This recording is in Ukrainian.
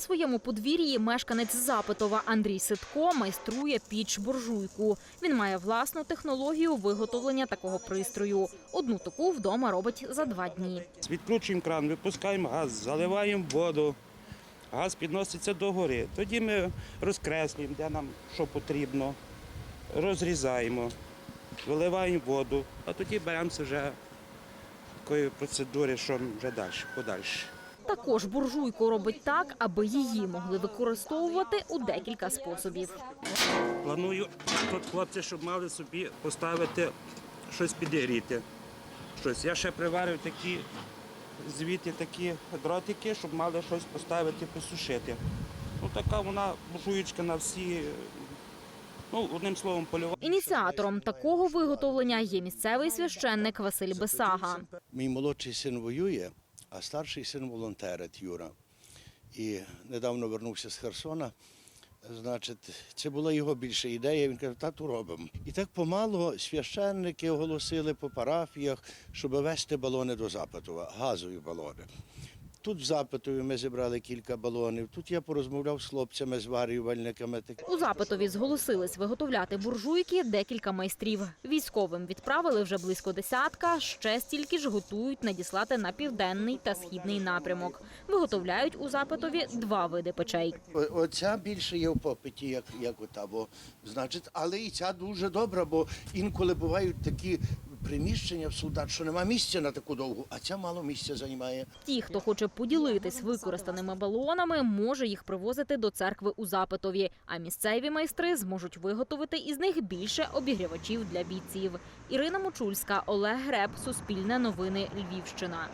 На своєму подвір'ї мешканець Запитова Андрій Ситко майструє піч буржуйку. Він має власну технологію виготовлення такого пристрою. Одну таку вдома робить за два дні. Відкручуємо кран, випускаємо газ, заливаємо воду. Газ підноситься до гори. Тоді ми розкреслюємо, де нам що потрібно, розрізаємо, виливаємо воду, а тоді беремося вже такої процедури, що вже далі, подальше. Також буржуйку робить так, аби її могли використовувати у декілька способів. Планую тут хлопці, щоб мали собі поставити щось підігріти. Щось. Я ще приварив такі звідти такі дротики, щоб мали щось поставити посушити. Ну така вона буржуєчка на всі, ну одним словом, польова. Ініціатором такого виготовлення є місцевий священник Василь Бесага. Мій молодший син воює, а старший син волонтерить Юра. І недавно вернувся з Херсона. Значить, це була його більша ідея. Він каже, тату робимо. І так помало священники оголосили по парафіях, щоб вести балони до Запитова, газові балони. Тут в Запитові ми зібрали кілька балонів. Тут я порозмовляв з хлопцями, зварювальниками. У запитові зголосились виготовляти буржуйки декілька майстрів. Військовим відправили вже близько десятка. Ще стільки ж готують надіслати на південний та східний напрямок. Виготовляють у запитові два види печей. Оця більше є в попиті, як, як ота, бо, значить, але і ця дуже добра, бо інколи бувають такі приміщення в солдат, що нема місця на таку довгу, а ця мало місця займає. Ті, хто хоче поділитись використаними балонами, може їх привозити до церкви у запитові. А місцеві майстри зможуть виготовити із них більше обігрівачів для бійців. Ірина Мочульська, Олег Греб, Суспільне новини, Львівщина.